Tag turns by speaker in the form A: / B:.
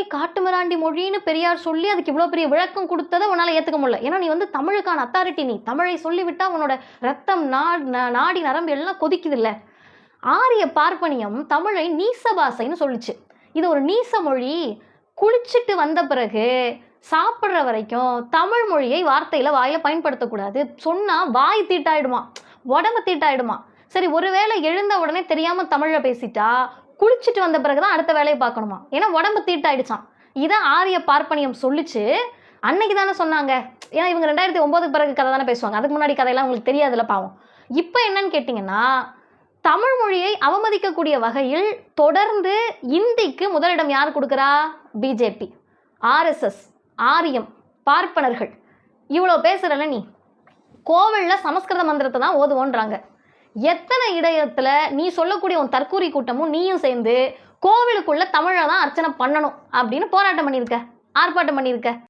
A: தமிழை காட்டுமிராண்டி மொழின்னு பெரியார் சொல்லி அதுக்கு இவ்வளோ பெரிய விளக்கம் கொடுத்ததை உன்னால் ஏற்றுக்க முடியல. ஏன்னா நீ வந்து தமிழுக்கான அத்தாரிட்டி நீ. தமிழை சொல்லிவிட்டால் உன்னோட ரத்தம் நா நாடி நரம்பு எல்லாம் கொதிக்குது இல்லை ஆரிய பார்ப்பனியம் தமிழை நீச பாசைன்னு சொல்லுச்சு. இது ஒரு நீச மொழி. குளிச்சுட்டு வந்த பிறகு சாப்பிட்ற வரைக்கும் தமிழ் மொழியை வார்த்தையில் வாயில் பயன்படுத்தக்கூடாது. சொன்னால் வாய் தீட்டாயிடுமா? உடம்பு தீட்டாயிடுமா? சரி ஒருவேளை எழுந்த உடனே தெரியாம தமிழ்ல பேசிட்டா குளிச்சுட்டு வந்த பிறகுதான் அடுத்த வேலையை பார்க்கணுமா? ஏன்னா உடம்பு தீட்டாயிடுச்சான் இதை ஆரிய பார்ப்பனியம் சொல்லிச்சு. அன்னைக்கு தானே சொன்னாங்க. ஏன்னா இவங்க ரெண்டாயிரத்தி ஒன்பதுக்கு பிறகு கதை தானே பேசுவாங்க. அதுக்கு முன்னாடி கதையெல்லாம் உங்களுக்கு தெரியாதுல்ல பாவம். இப்போ என்னன்னு கேட்டிங்கன்னா தமிழ் மொழியை அவமதிக்கக்கூடிய வகையில் தொடர்ந்து இந்திக்கு முதலிடம் யார் கொடுக்குறா? பிஜேபி ஆர்எஸ்எஸ் ஆரியம் பார்ப்பனர்கள். இவ்வளோ பேசுகிறல நீ? கோவிலில் சமஸ்கிருத மந்திரத்தை தான் ஓதுவோன்றாங்க. எத்தனை இடத்துல நீ சொல்லக்கூடிய உன் தற்கூரி கூட்டமும் நீயும் சேர்ந்து கோவிலுக்குள்ள தமிழை தான் அர்ச்சனை பண்ணணும் அப்படின்னு போராட்டம் பண்ணியிருக்க ஆர்ப்பாட்டம் பண்ணியிருக்க.